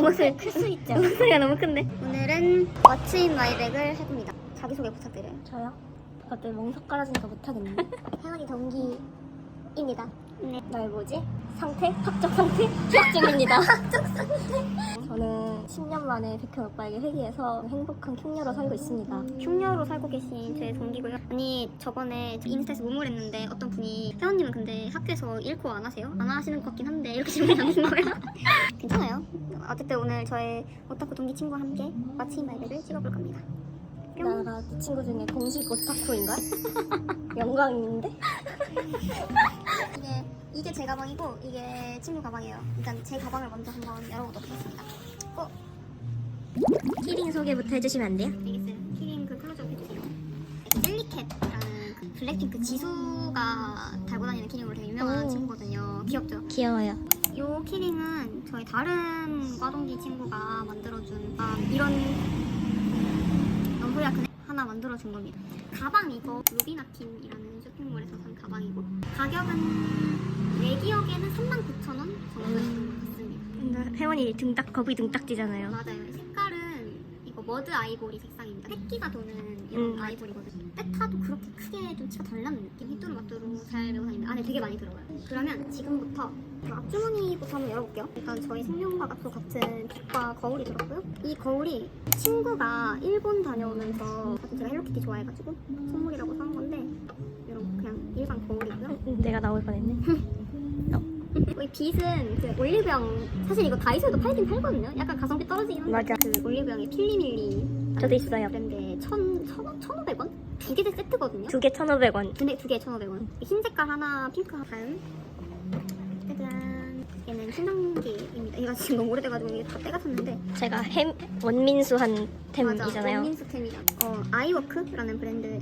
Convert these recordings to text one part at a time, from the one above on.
옷을 클수 있죠. 목소리가 너무 큰데. 오늘은 왓츠인 마이백을 해봅니다. 자기소개 부탁드려요. 저요? 갑자기 멍석 깔아주니까 못하겠네. 혜원이 동기입니다. 네. 날 뭐지? 상태? 학적 상태? 취업 중입니다. 학적 상태. 저는 10년 만에 백현 오빠에게 회귀해서 행복한 킹녀로 살고 있습니다. 흉녀로 살고 계신 제 동기고요. 아니 저번에 인스타에서 무물했는데 어떤 분이 혜원님은 근데 학교에서 일코 안 하세요? 안 하시는 것 같긴 한데 이렇게 질문이 안 하신 거예요? 괜찮아요. 어쨌든 오늘 저의 오타쿠 동기 친구와 함께 왓츠인 마이백을 찍어볼 겁니다. 뿅. 나가 네 친구 중에 공식 오타쿠인가? 영광인데? 이게 이게 제 가방이고 이게 친구 가방이에요. 일단 제 가방을 먼저 한번 열어보도록 하겠습니다. 어, 키링 소개부터 해주시면 안 돼요? 알겠어요. 키링 그 클로즈업 해주세요. 젤리캣이라는 그 블랙핑크 지수가 달고 다니는 키링으로 되게 유명한 오. 친구거든요. 귀엽죠? 귀여워요. 요 키링은 저희 다른 과동기 친구가 만들어준 아, 이런 넘소리가 큰 하나 만들어 준 겁니다. 가방 이거 루비나틴이라는 쇼핑몰에서 산 가방이고 가격은 내 기억에는 39,000원 정도였던 것 같습니다. 근데 혜원이 등딱 거북이 등딱지잖아요. 맞아요. 색깔은 이거 머드 아이보리 색상입니다. 새끼가 도는 이런 음. 아이보리거든요. 때타도 그렇게 크게 덜 나는 느낌? 휘뚜루마뚜루 잘 메고 다니는데 안에 되게 많이 들어가요. 그러면 지금부터 그 앞주머니부터 한번 열어볼게요. 일단 저희 생명과학도 같은 빛과 거울이 들었고요. 이 거울이 친구가 일본 다녀오면서 제가 헬로키티 좋아해가지고 선물이라고 산 건데 이런 그냥 일반 거울이고요. 내가 나올 뻔했네. 이 빛은 그 올리브영 사실 이거 다이소에도 팔긴 팔거든요. 약간 가성비 떨어지긴 한데 맞아. 그 올리브영의 필리밀리 저도 있어요. 브랜드의 천, 천, 천오백 원? 두개대 세트거든요. 두개 1,500원. 두 개, 두 개에 천오백 원. 흰 색깔 하나, 핑크 하나. 다음. 짜잔. 얘는 신상기입니다. 얘가 지금 너무 오래돼가지고 이게 다 때가 탔는데. 제가 햄 원민수 한 맞아. 템이잖아요. 원민스템이다. 어, 아이워크라는 브랜드의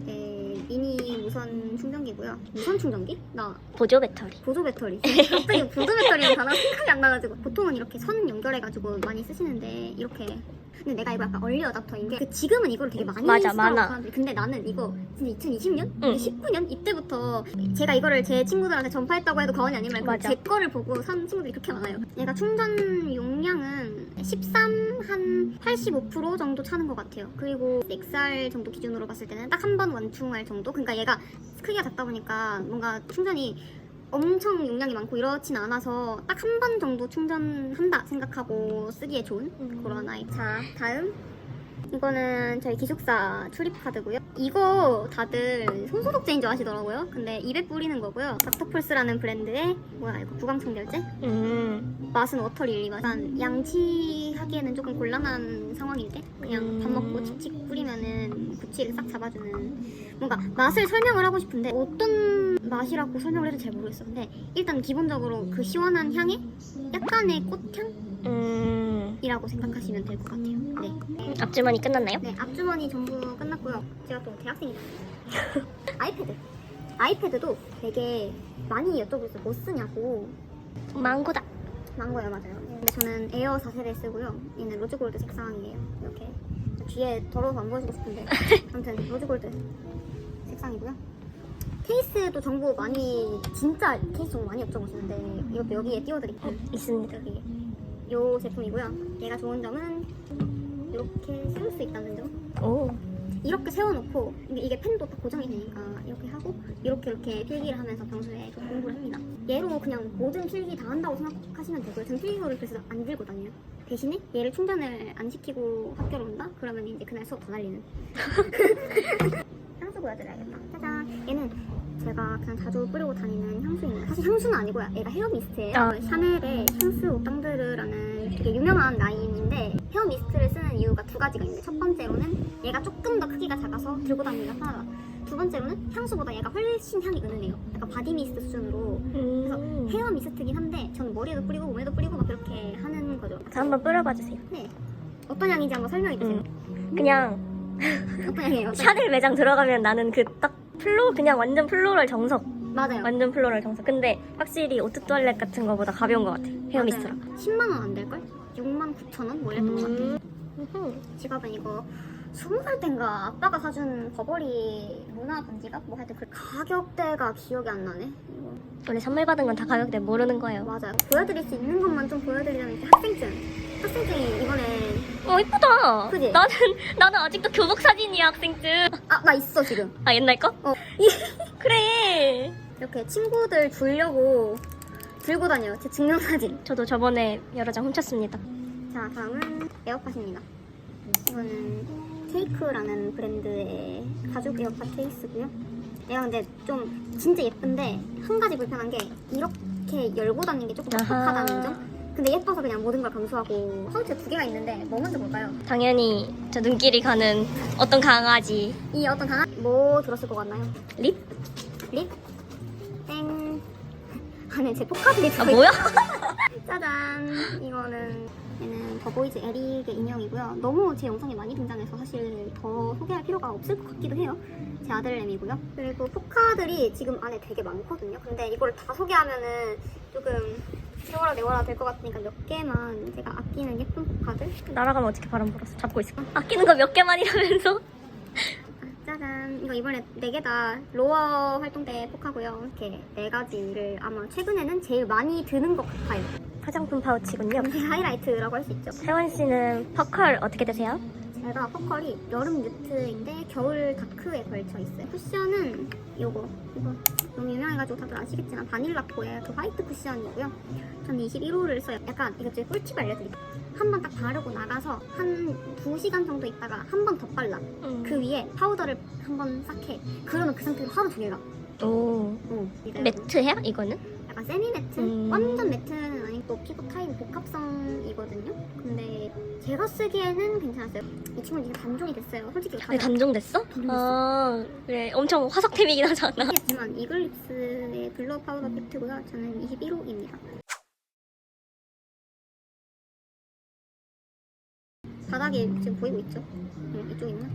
미니 무선 충전기고요. 무선 충전기? 나 보조 배터리. 보조 배터리. 갑자기 보조 배터리는 단어가 생각이 안 나가지고 보통은 이렇게 선 연결해가지고 많이 쓰시는데 이렇게. 근데 내가 이거 약간 얼리 어답터인 게그 지금은 이걸 되게 많이 맞아, 쓰더라고 많아. 사람들이. 근데 나는 이거 진짜 2020년? 응. 19년 이때부터 제가 이거를 제 친구들한테 전파했다고 해도 과언이 아닌 만큼 맞아. 제 거를 보고 산 친구들이 그렇게 많아요. 얘가 충전 용량은 13 한 85% 정도 차는 것 같아요. 그리고 XR 정도 기준으로 봤을 때는 딱 한 번 완충할 정도. 그러니까 얘가 크기가 작다 보니까 뭔가 충전이 엄청 용량이 많고 이렇진 않아서 딱 한 번 정도 충전한다 생각하고 쓰기에 좋은 그런 아이. 자, 다음. 이거는 저희 기숙사 출입 카드고요. 이거 다들 손소독제인 줄 아시더라고요. 근데 입에 뿌리는 거고요. 닥터폴스라는 브랜드의 뭐야 이거 구강청결제? 음. 맛은 워터 릴리가 약간 양치하기에는 조금 곤란한 상황일 때 그냥 밥 먹고 음. 칙칙 뿌리면은 구취를 싹 잡아주는 뭔가 맛을 설명을 하고 싶은데 어떤 맛이라고 설명을 해도 잘 모르겠어 근데 일단 기본적으로 그 시원한 향에 약간의 꽃향 이라고 음. 생각하시면 될 것 같아요. 네. 앞주머니 끝났나요? 네 앞주머니 전부 끝났고요. 제가 또 대학생이다. 아이패드. 아이패드도 되게 많이 여쭤보셨어요 뭐 쓰냐고. 망고다. 망고요 맞아요. 근데 저는 에어 4세대 쓰고요. 얘는 로즈골드 색상이에요. 이렇게 뒤에 더러워서 안 보여주고 싶은데. 아무튼 로즈골드 색상이고요. 케이스도 정보 많이 진짜 케이스 정보 많이 여쭤보시는데 이것도 여기에 띄워드릴게요. 있습니다. 여기 요 제품이고요 얘가 좋은 점은 이렇게 세울 수 있다는 점 오. 이렇게 세워놓고 이게, 펜도 다 고정이 되니까 이렇게 하고 이렇게 이렇게 필기를 하면서 평소에 좀 공부를 합니다. 얘로 그냥 모든 필기 다 한다고 생각하시면 되고요. 전 필기구를 그래서 안 들고 다녀요. 대신에 얘를 충전을 안 시키고 학교로 온다? 그러면 이제 그날 수업 다 날리는. 향수 보여드려야겠다. 짜잔. 얘는 제가 그냥 자주 뿌리고 다니는 향수입니다. 사실 향수는 아니고요. 얘가 헤어 미스트예요. 아. 샤넬의 향수 오땅드르라는 되게 유명한 라인인데 헤어 미스트를 쓰는 이유가 두 가지가 있는데 첫 번째로는 얘가 조금 더 크기가 작아서 들고 다니기가 편하다. 두 번째로는 향수보다 얘가 훨씬 향이 은은해요. 약간 바디 미스트 수준으로 음. 헤어 미스트긴 한데 저는 머리에도 뿌리고 몸에도 뿌리고 막 그렇게 하는 거죠. 자, 한번 뿌려봐 주세요. 네. 어떤 향인지 한번 설명해 주세요. 그냥 어떤 향이에요? 어떤 샤넬 매장 들어가면 나는 그 딱 플로 그냥 완전 플로럴 정석. 향? 맞아요. 완전 플로럴 정석. 근데 확실히 오트 토일렛 같은 거보다 가벼운 것 같아. 헤어 미스트랑. 10만 원 안 될걸? 6만 9천 원? 뭐 이랬던 것 같아요. 음. 지갑은 이거 스무 살 땐가 아빠가 사준 버버리 문화 반지가 뭐 하여튼 그 가격대가 기억이 안 나네. 이거 원래 선물 받은 건 다 가격대 모르는 거예요. 맞아요. 보여드릴 수 있는 것만 좀 보여드리자면 이제 학생증. 학생증이 이번에 어 이쁘다. 그지? 나는 나는 아직도 교복 사진이야 학생증. 아 나 있어 지금. 아 옛날 거? 어. 그래. 이렇게 친구들 주려고 들고 다녀요. 제 증명사진. 저도 저번에 여러 장 훔쳤습니다. 자 다음은 에어팟입니다. 이거는 케이크라는 브랜드의 가죽 에어팟 케이스고요. 얘가 근데 좀 진짜 예쁜데 한 가지 불편한 게 이렇게 열고 다니는 게 조금 아하. 뻑뻑하다는 점. 근데 예뻐서 그냥 모든 걸 감수하고 파우치가 두 개가 있는데 뭐 먼저 볼까요? 당연히 저 눈길이 가는 어떤 강아지 이 어떤 강아 뭐 들었을 것 같나요? 립? 립? 땡 안에 제 포카들이 아 뭐야? 짜잔 이거는 얘는 더보이즈 에릭의 인형이고요 너무 제 영상에 많이 등장해서 사실 더 소개할 필요가 없을 것 같기도 해요 제 아들램이고요 그리고 포카들이 지금 안에 되게 많거든요 근데 이거를 다 소개하면은 조금 세월아 내월아 될것 같으니까 몇 개만 제가 아끼는 예쁜 포카들 날아가면 어떻게 바람 불었어? 잡고 있을까? 아끼는 거 몇 개만이라면서? 짜잔 이거 이번에 네 개 다 로어 활동 때 포카고요 이렇게 네 가지를 아마 최근에는 제일 많이 드는 것 같아요 화장품 파우치군요. 제 하이라이트라고 할 수 있죠 세원 씨는 퍼컬 어떻게 되세요? 제가 퍼컬이 여름 뮤트인데 겨울 다크에 걸쳐 있어요. 쿠션은 요거 이거 너무 유명해가지고 다들 아시겠지만 바닐라코의 그 화이트 쿠션이고요. 저는 21호를 써요. 약간 이거 제 꿀팁 알려드릴게요. 한번 딱 바르고 나가서 한 2시간 정도 있다가 한 번 더 발라. 그 위에 파우더를 한 번 싹 해. 그러면 그 상태로 하루 종일 가. 오 어, 이래요. 매트해요? 이거는? 약간 세미 매트? 음. 완전 매트는 아니고 피부 타입 복합성이거든요. 근데 제가 쓰기에는 괜찮았어요. 이 친구는 이제 단종이 됐어요. 솔직히 아니 단종됐어? 아 그래 엄청 화석템이긴 하잖아. 하지만 이글립스의 블러 파우더 팩트고요. 저는 21호입니다. 바닥에 지금 보이고 있죠? 네, 이쪽 있나?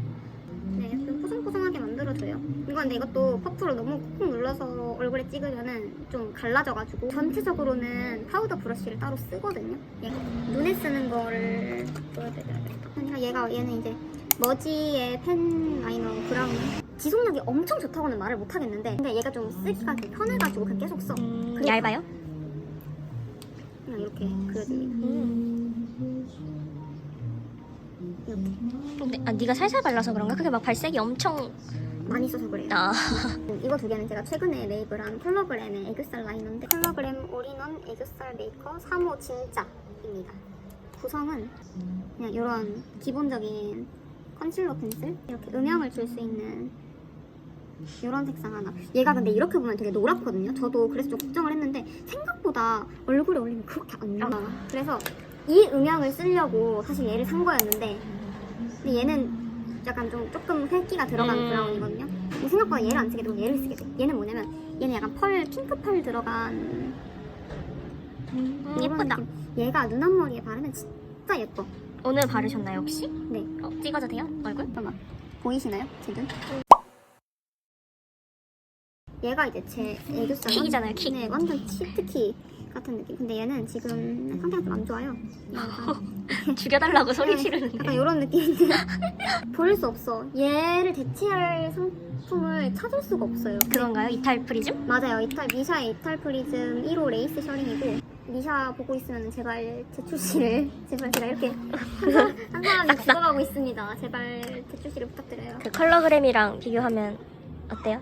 네, 좀 포송포송하게 만들어줘요. 이거 근데 이것도 퍼프를 너무 꾹꾹 눌러서 얼굴에 찍으면은 좀 갈라져가지고 전체적으로는 파우더 브러쉬를 따로 쓰거든요. 얘가 눈에 쓰는 거를 보여드려야겠다. 그러니까 얘가 얘는 이제 머지의 펜 라이너 브라운 지속력이 엄청 좋다고는 말을 못 하겠는데 근데 얘가 좀 쓰기가 좀 편해가지고 그냥 계속 써. 음, 그래. 얇아요? 그냥 이렇게 그려줍니다. 음. 이렇게 근데 아 네가 살살 발라서 그런가? 그게 막 발색이 엄청 많이 써서 그래요. 나. 이거 두 개는 제가 최근에 메이블한 컬러그램의 애교살 라이너인데 컬러그램 올인원 애교살 메이커 3호 진짜입니다. 구성은 그냥 이런 기본적인 컨실러 펜슬 이렇게 음영을 줄 수 있는 이런 색상 하나. 얘가 근데 이렇게 보면 되게 노랗거든요. 저도 그래서 좀 걱정을 했는데 생각보다 얼굴에 올리면 그렇게 안 노라. 그래서 이 음영을 쓰려고 사실 얘를 산 거였는데 근데 얘는 약간 좀 조금 획기가 들어간 음. 브라운이거든요. 근데 생각보다 얘를 안 쓰게 되고 얘를 쓰게 돼. 얘는 뭐냐면 얘는 약간 펄 핑크 펄 들어간 음, 이런 예쁘다. 느낌. 얘가 눈 앞머리에 바르면 진짜 예뻐. 오늘 바르셨나요 혹시? 네. 어, 찍어도 돼요? 얼굴? 잠깐만 보이시나요? 제 눈? 얘가 이제 제 애교살 킥이잖아요, 킥. 네, 완전 치트키 같은 느낌. 근데 얘는 지금 상태가 좀 안 좋아요. 약간, 죽여달라고 소리 네, 지르는데. 약간 이런 느낌인데 보일 수 없어. 얘를 대체할 상품을 찾을 수가 없어요. 그건가요? 이탈 프리즘? 맞아요. 이탈 미샤의 이탈 프리즘 1호 레이스 셔링이고 미샤 보고 있으면 제발 제출시를 제발 제가 이렇게 한, 사람, 한 사람이. 죽어가고 있습니다. 제발 제출시를 부탁드려요. 그 컬러그램이랑 비교하면 어때요?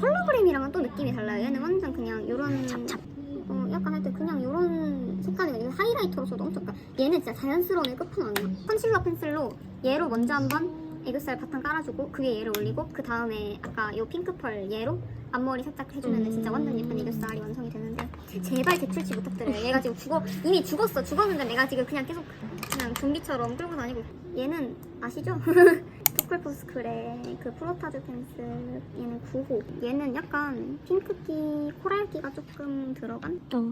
컬러그램이랑은 또 느낌이 달라요. 얘는 완전 그냥 이런 찹찹. 어, 약간 할 때 그냥 이런 색깔이 하이라이터로서도 엄청 그러니까 얘는 진짜 자연스러운 끝판왕이야. 컨실러 펜슬로 얘로 먼저 한번 애교살 바탕 깔아주고 그 위에 얘를 올리고 그 다음에 아까 요 핑크 펄 얘로 앞머리 살짝 해주면 은 음. 진짜 완전 예쁜 애교살이 완성이 되는데 제발 제출치 부탁드려요. 얘가 지금 죽어 이미 죽었어. 죽었는데 내가 지금 그냥 계속 그냥 좀비처럼 끌고 다니고 얘는 아시죠? 토클포스클의 그 프로타즈 펜슬 얘는 9호 얘는 약간 핑크기 코랄기가 조금 들어간 어.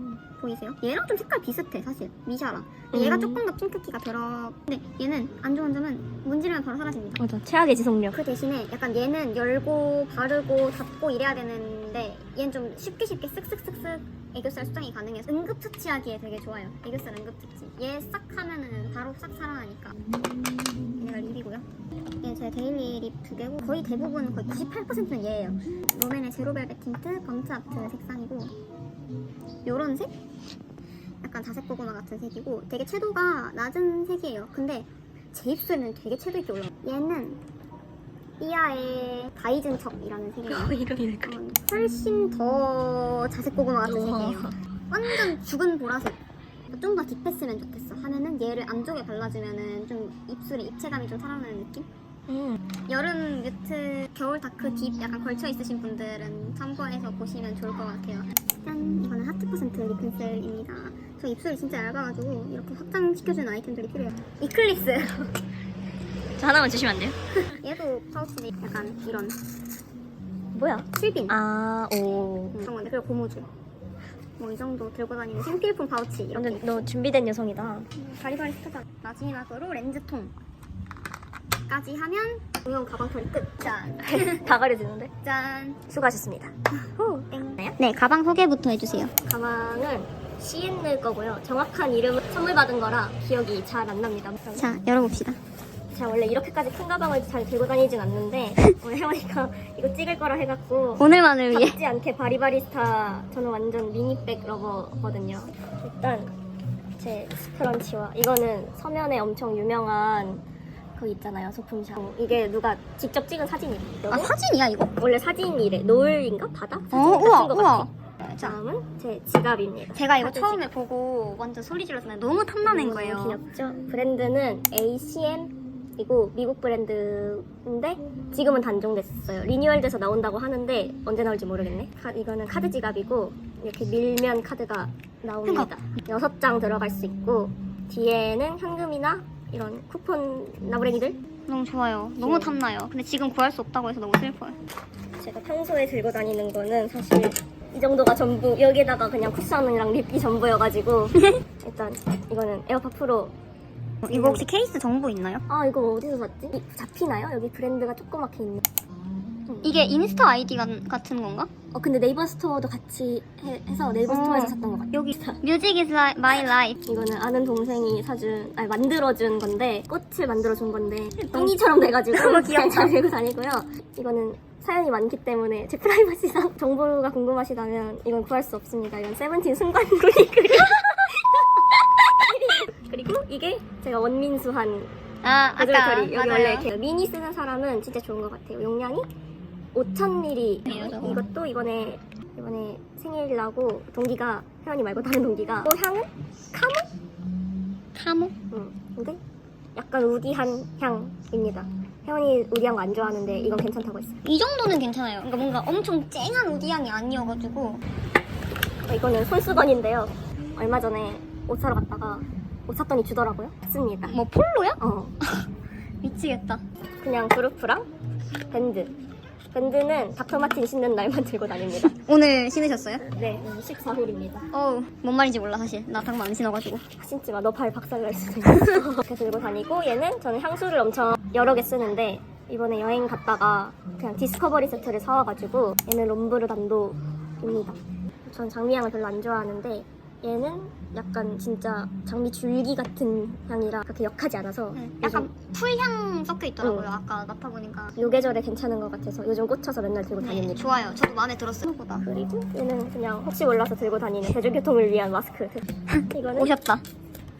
보이세요? 얘랑 좀 색깔 비슷해 사실 미샤랑 근데 얘가 음. 조금 더 핑크기가 들어 근데 얘는 안 좋은 점은 문지르면 바로 사라집니다 맞아. 최악의 지속력. 그 대신에 약간 얘는 열고 바르고 닫고 이래야 되는데 얘는 좀 쉽게 쉽게 쓱쓱쓱쓱 애교살 수정이 가능해서 응급처치하기에 되게 좋아요. 애교살 응급처치. 얘 싹 하면은 바로 싹 살아나니까. 얘가 립이고요. 얘 제 데일리 립 두 개고 거의 대부분 거의 98%는 얘예요. 롬앤의 제로벨벳 틴트 범트 아트 색상이고 요런 색? 약간 자색 고구마 같은 색이고 되게 채도가 낮은 색이에요. 근데 제 입술에는 되게 채도 있게 올라와요. 얘는 삐아의 다이즌 척이라는 색이에요. 이름이 어, 훨씬 더 자색 고구마 같은 우와. 색이에요. 완전 죽은 보라색. 좀 더 딥했으면 좋겠어. 하면은 얘를 안쪽에 발라주면은 좀 입술에 입체감이 좀 살아나는 느낌? 음. 여름 뮤트, 겨울 다크 딥 약간 걸쳐 있으신 분들은 참고해서 보시면 좋을 것 같아요. 짠! 이거는 하트 퍼센트 립 펜슬입니다. 저 입술이 진짜 얇아가지고 이렇게 확장시켜주는 아이템들이 필요해요. 이클립스! 저 하나만 주시면 안 돼요? 얘도 파우치 약간 이런 뭐야? 실빈. 아, 오. 음, 그런 건데 그리고 고무줄. 뭐 이 정도 들고 다니는 생필품 파우치 이렇게. 완전 너 준비된 여성이다. 음, 바리바리 스타다. 마지막으로 렌즈통. 까지 하면 무용 가방 털이 끝. 짠. 다 가려지는데? 짠. 수고하셨습니다. 후, 땡. 네, 가방 소개부터 해주세요. 가방은 CN을 거고요. 정확한 이름은 선물 받은 거라 기억이 잘 안 납니다. 자, 열어봅시다. 제가 원래 이렇게까지 큰 가방을 잘 들고 다니진 않는데 오늘 혜원이가 이거 찍을 거라 해갖고 오늘만을 위해. 잡지 않게 바리바리스타 저는 완전 미니백 러버거든요. 일단 제 스크런치와 이거는 서면에 엄청 유명한 그 있잖아요 소품샵 이게 누가 직접 찍은 사진이에요. 아, 사진이야, 이거? 원래 사진이래 노을인가 바다 사진 어, 같은 우와, 거 우와. 같아. 다음은 제 지갑입니다. 제가 이거 처음에 보고 완전 소리 질렀는데 너무 탐나는 너무 거예요. 귀엽죠? 브랜드는 ACM 이고 미국 브랜드인데 지금은 단종됐어요. 리뉴얼돼서 나온다고 하는데 언제 나올지 모르겠네. 카- 이거는 카드 지갑이고 이렇게 밀면 카드가 나옵니다. 여섯 장 들어갈 수 있고 뒤에는 현금이나 이런 쿠폰 나부랭이들 너무 좋아요. 너무 탐나요. 근데 지금 구할 수 없다고 해서 너무 슬퍼요. 제가 평소에 들고 다니는 거는 사실 이 정도가 전부 여기에다가 그냥 쿠션이랑 립이 전부여가지고 일단 이거는 에어팟 프로 이거 혹시 케이스 정보 있나요? 아 이거 어디서 샀지? 이- 잡히나요? 여기 브랜드가 조그맣게 있네. 이게 인스타 아이디 가- 같은 건가? 어 근데 네이버 스토어도 같이 해, 서 네이버 어. 스토어에서 샀던 것 같아. 여기 뮤직 is my life. 이거는 아는 동생이 사준, 아니 만들어준 건데 꽃을 만들어준 건데 똥이처럼 돼가지고 너무 귀엽다. 잘 들고 다니고요. 이거는 사연이 많기 때문에 제 프라이버시상 정보가 궁금하시다면 이건 구할 수 없습니다. 이건 세븐틴 순간구리 그리고 그리고 이게 제가 원민수한 아, 아까 배터리 여기. 원래 이렇게 미니 쓰는 사람은 진짜 좋은 것 같아요. 용량이 5,000ml. 네, 저거. 이것도 이번에 이번에 생일이라고 동기가 혜원이 말고 다른 동기가 또 향은 카모? 음, 근데 약간 우디한 향입니다. 혜원이 우디한 거 안 좋아하는데 이건 괜찮다고 했어요. 이 정도는 괜찮아요. 그러니까 뭔가 엄청 쨍한 우디향이 아니어가지고 어, 이거는 손수건인데요. 얼마 전에 옷 사러 갔다가 옷 샀더니 주더라고요. 습니다. 뭐 폴로야? 어, 미치겠다. 그냥 그루프랑 밴드. 밴드는 다크마틴 신는 날만 들고 다닙니다. 오늘 신으셨어요? 네, 14홀입니다. 어우, 뭔 말인지 몰라 사실. 나 당만 안 신어가지고. 신지 마, 너 발 박살날 수도 있어. 이렇게 들고 다니고 얘는 저는 향수를 엄청 여러 개 쓰는데 이번에 여행 갔다가 그냥 디스커버리 세트를 사와가지고 얘는 롬브르 단도입니다. 전 장미향을 별로 안 좋아하는데 얘는 약간 진짜 장미 줄기 같은 향이라 그렇게 역하지 않아서 네, 약간 풀향 섞여 있더라고요. 응. 아까 맡아보니까. 요 계절에 괜찮은 것 같아서 요즘 꽂혀서 맨날 들고 네, 다닙니다. 좋아요. 저도 마음에 들었어요. 생각보다. 그리고 얘는 그냥 혹시 몰라서 들고 다니는 대중교통을 위한 마스크. 이거는 오셨다.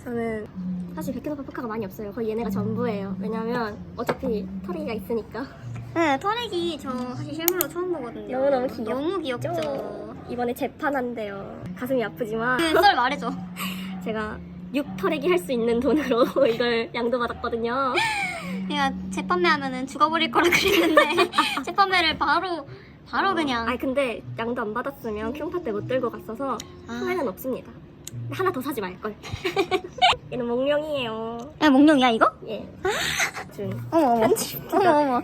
저는 사실 백현오빠 포카가 많이 없어요. 거의 얘네가 전부예요. 왜냐면 어차피 털이가 있으니까. 네, 터렉이 저 사실 실물로 처음 보거든요. 너무너무 귀엽죠? 너무 귀엽죠. 이번에 재판한대요. 가슴이 아프지만 그썰 말해줘. 제가 6털에기 할 수 있는 돈으로 이걸 양도받았거든요. 내가 재판매하면은 죽어버릴 거라 그랬는데 재판매를 바로 바로 그냥 아니 근데 양도 안 받았으면 큐파 때 못 들고 갔어서 아. 후회는 없습니다. 하나 더 사지 말걸. 얘는 몽룡이에요. 야 몽룡이야 이거? 예. 준. 어머 어머 어머 어머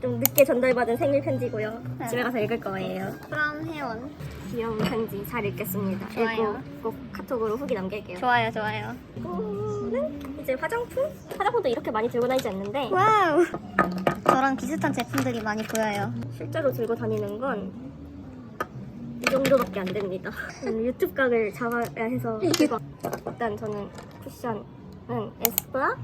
좀 늦게 전달받은 생일 편지고요. 네. 집에 가서 읽을 거예요. 그럼 혜원 귀여운 편지 잘 읽겠습니다. 좋아요. 읽고 꼭 카톡으로 후기 남길게요. 좋아요 좋아요 이거는 이제 화장품? 화장품도 이렇게 많이 들고 다니지 않는데 와우 저랑 비슷한 제품들이 많이 보여요 실제로 들고 다니는 건 정도밖에 안 됩니다. 음, 유튜브 각을 잡아야 해서 이거 일단 저는 쿠션은 에스쁘아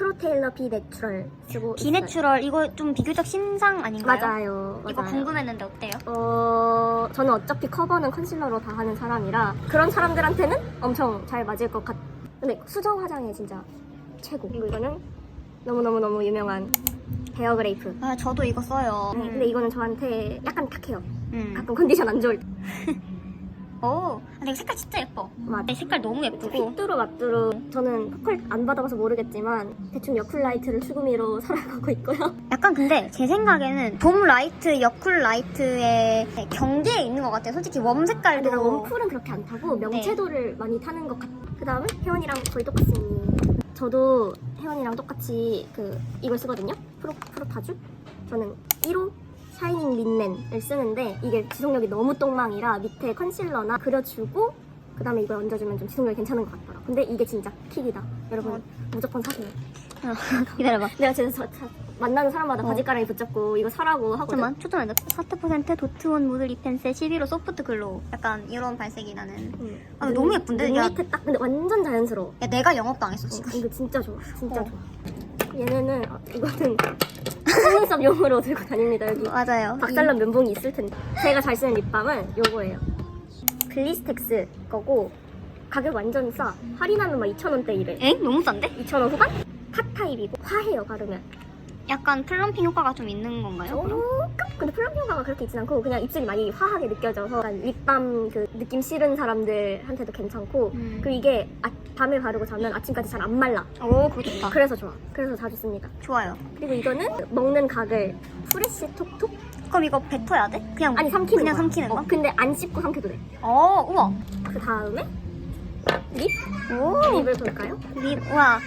프로테일러 비 내추럴 쓰고. 비내추럴 이거 좀 비교적 신상 아닌가요? 맞아요. 이거 맞아요. 궁금했는데 어때요? 어, 저는 어차피 커버는 컨실러로 다 하는 사람이라 그런 사람들한테는 엄청 잘 맞을 것 같. 근데 수정 화장에 진짜 최고. 그리고 이거는 너무 너무 너무 유명한 베어 그레이프. 아 저도 이거 써요. 음, 근데 이거는 저한테 약간 탁해요. 음. 가끔 컨디션 안 좋을 때. 오, 근데 이거 색깔 진짜 예뻐. 맞아. 네, 색깔 너무 예쁘고. 핏두루 맞두루. 저는 포컬 안 받아봐서 모르겠지만 대충 여쿨 라이트를 추구미로 살아가고 있고요. 약간 근데 제 생각에는 봄 라이트, 여쿨 라이트의 경계에 있는 것 같아요. 솔직히 웜 색깔도. 근데 나 원풀은 그렇게 안 타고 명채도를 많이 타는 것 같아. 그 다음에 혜원이랑 거의 똑같습니다. 저도 혜원이랑 똑같이 그 이걸 쓰거든요. 프로 프로타주. 저는 1호 샤이닝 린넨을 쓰는데 이게 지속력이 너무 똥망이라 밑에 컨실러나 그려주고 그 다음에 이걸 얹어주면 좀 지속력이 괜찮은 것 같더라. 근데 이게 진짜 킥이다. 여러분 어. 무조건 사세요. 기다려봐. 내가 진짜 저- 저- 만나는 사람마다 어. 바지가랑이 붙잡고 이거 사라고 하거든. 잠깐만, 초점 안 돼. 4% 도트온 무드 리펜스 11호 소프트 글로우. 약간 이런 발색이 나는. 응. 아, 너무 예쁜데? 눈 야. 밑에 딱 근데 완전 자연스러워. 야, 내가 영업당했어, 어, 지금. 이거 진짜 좋아. 진짜 어. 좋아. 얘네는 어, 이거는 속눈썹용으로 들고 다닙니다. 여기 맞아요. 박살난 면봉이 있을 텐데. 제가 잘 쓰는 립밤은 요거예요. 글리스텍스 거고 가격 완전 싸. 할인하면 막 2,000원대 이래. 이- 엥? 너무 싼데? 2,000원 후반? 핫 타입이고 화해요 바르면. 약간 플럼핑 효과가 좀 있는 건가요? 그럼? 조금 근데 플럼 효과가 그렇게 있진 않고 그냥 입술이 많이 화하게 느껴져서 약간 립밤 그 느낌 싫은 사람들한테도 괜찮고 음. 그리고 이게 아- 밤에 바르고 자면 아침까지 잘 안 말라. 오, 그거 좋다. 그래서 좋아. 그래서 자주 씁니다. 좋아요. 그리고 이거는 먹는 각을 프레쉬 톡톡? 그럼 이거 뱉어야 돼? 그냥 아니 삼키는 그냥 거야. 삼키는 거? 어, 근데 안 씹고 삼켜도 돼. 어, 우와. 그 다음에 립? 오, 립을 볼까요? 립, 우와.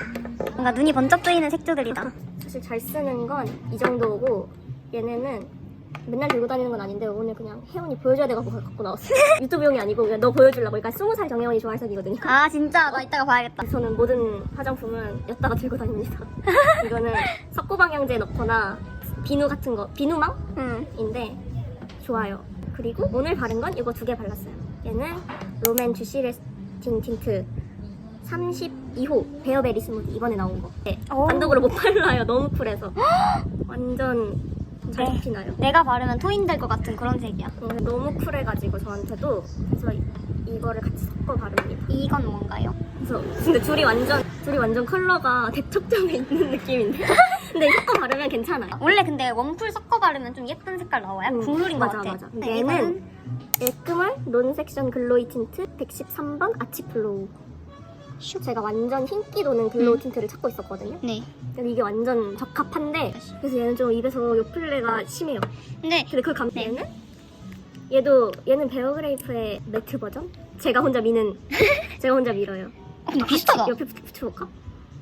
뭔가 눈이 번쩍 뜨이는 색조들이다. 사실 잘 쓰는 건 이 정도고 얘네는 맨날 들고 다니는 건 아닌데 오늘 그냥 혜원이 보여줘야 돼갖고 갖고 나왔어. 유튜브용이 아니고 그냥 너 보여주려고. 그러니까 스무 살 정혜원이 좋아할 색이거든요. 아, 진짜? 나 이따가 봐야겠다. 저는 모든 화장품은 였다가 들고 다닙니다. 이거는 석고방향제 넣거나 비누 같은 거, 비누망? 응. 인데 좋아요. 그리고 오늘 바른 건 이거 두 개 발랐어요. 얘는 롬앤 주시 레스팅 틴트 32호 베어베리 스무디 이번에 나온 거. 네, 오. 단독으로 못 발라요. 너무 쿨해서. 완전 잘 네. 잡히나요? 내가 바르면 토인 될 것 같은 그런 색이야. 어, 너무 쿨해가지고 저한테도 그래서 이- 이거를 같이 섞어 바릅니다. 이건 뭔가요? 그래서 근데 둘이 완전 둘이 완전 컬러가 대척점에 있는 느낌인데. 근데 섞어 바르면 괜찮아요. 원래 근데 원풀 섞어 바르면 좀 예쁜 색깔 나와요. 음, 국룰인 것 맞아, 같아. 맞아. 네, 얘는 이거는 에크멀 논섹션 글로이 틴트 113번 아치 글로우. 제가 완전 흰기 도는 글로우 음. 틴트를 찾고 있었거든요. 네. 근데 이게 완전 적합한데 그래서 얘는 좀 입에서 요플레가 심해요. 근데 근데 그걸 감 네. 얘는 얘도 얘는 베어그레이프의 매트 버전? 제가 혼자 미는 제가 혼자 밀어요. 어, 근데 비슷하다. 옆에 붙- 붙여볼까?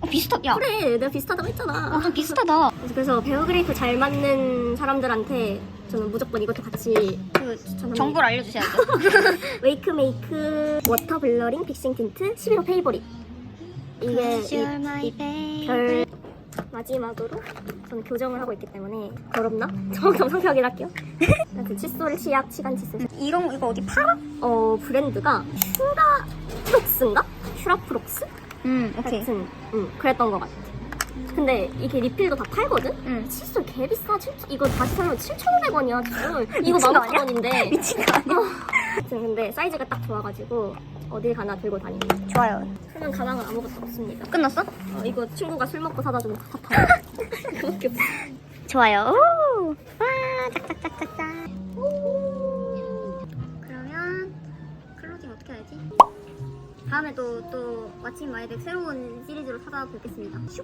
어, 비슷하. 야, 그래 내가 비슷하다고 했잖아. 어, 좀 비슷하다. 그래서- 그래서 베어그레이프 잘 맞는 사람들한테 저는 무조건 이것도 같이 그 추천합니다. 정보를 알려주셔야죠. 웨이크 메이크 워터 블러링 픽싱 틴트 11호 페이보릿 이게 이- 이. 별 마지막으로 저는 교정을 하고 있기 때문에 더럽나? 정확히 상태 확인할게요 아무튼 칫솔 치약 치간 칫솔 이런 거 이거 어디 팔아? 어 브랜드가 슈라프록스인가? 슈라프록스? 음, 오케이. 하여튼 음, 그랬던 것 같아 근데 이게 리필도 다 팔거든? 음. 칫솔 개 비싸 7, 이거 다시 사면 7,500원이야 칫솔 이거 미친 거 아니야? 15,000원인데 미친 거 아니야? 하여튼 근데 사이즈가 딱 좋아가지고 어딜 가나 들고 다닙니다 좋아요. 쓰는 가방은 아무것도 없습니다 끝났어? 어, 이거 친구가 술 먹고 사다 준 사탕 그거밖에 없어 좋아요. 오! 와, 짝짝짝짝짝. 그러면 클로징 어떻게 해야지? 다음에 또, 또 마침 마이덱 새로운 시리즈로 찾아뵙겠습니다. 슉!